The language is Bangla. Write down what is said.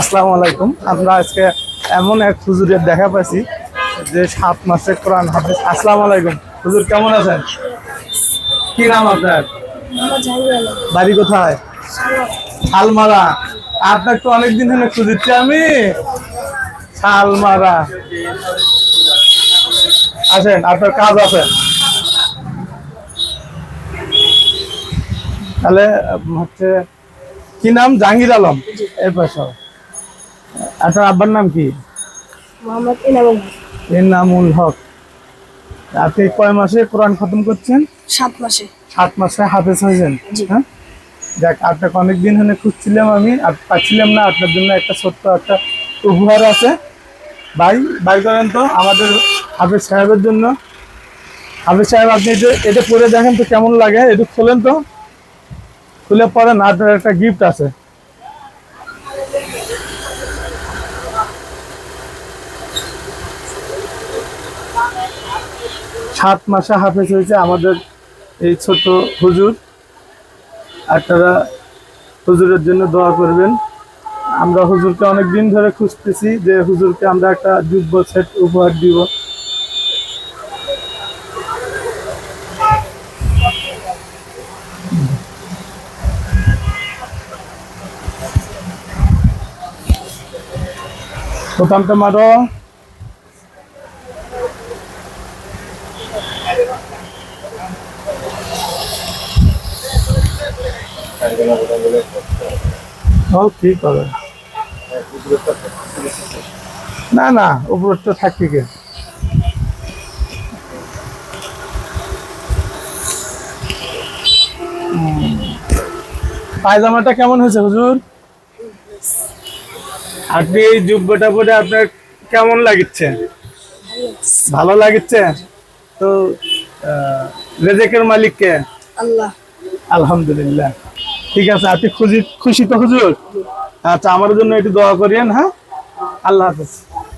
আসসালামু আলাইকুম। আমরা আজকে এমন এক হুজুরের দেখা পাইছি যে সাত মাসে কোরআন হাফিজ আসসালামু আলাইকুম। হুজুর, কেমন আছেন? কি নাম আপনার? বাড়ি কোথায়? শালমারা। আপনার তো অনেকদিন হলে খুঁজেছি আমি। শালমারা। আছেন আপনার কাজ আছে। তাহলে হচ্ছে কি নাম? জাহাঙ্গীর আলম। এর পাশে। আপনার আব্বার নাম কি? মোহাম্মদ হক। এর হক। আপনি কয় মাসে কোরআন খতম করছেন? সাত মাসে। সাত মাসে হাফেজ হয়েছেন? হ্যাঁ? দেখ আপনাকে অনেকদিন হলে খুঁজছিলাম আমি আর পাচ্ছিলাম না আপনার জন্য একটা ছোট্ট একটা উপহার আছে। ভাই ভাই করেন তো আমাদের হাফেজ সাহেবের জন্য। হাফেজ সাহেব আপনি এটা এটা পরে দেখেন তো কেমন লাগে এটা খোলেন তো। খুলে পরে না আপনার একটা গিফট আছে। সাত মাসে হাফেজ হয়েছে আমাদের এই ছোট হুজুর। আপনারা হুজুরের জন্য দোয়া করবেন। আমরা হুজুরকে অনেক দিন ধরে খুঁজতেছি যে হুজুরকে আমরা একটা যুব্য সেট উপহার দিব। মারো। ও ঠিক হবে। না না উপরটা থাকবে কে হুম। পায়জামাটা কেমন হয়েছে হুজুর? আপনি এই জুব্বাটা পরে আপনার কেমন লাগিচ্ছে ভালো লাগিচ্ছে তো রেজেকের রেজেকের মালিককে? আল্লাহ। আলহামদুলিল্লাহ। ঠিক আছে আপনি খুশি খুশি তো হুজুর? আচ্ছা আমার জন্য একটু দোয়া করিয়েন হ্যাঁ? আল্লাহ হাফেজ।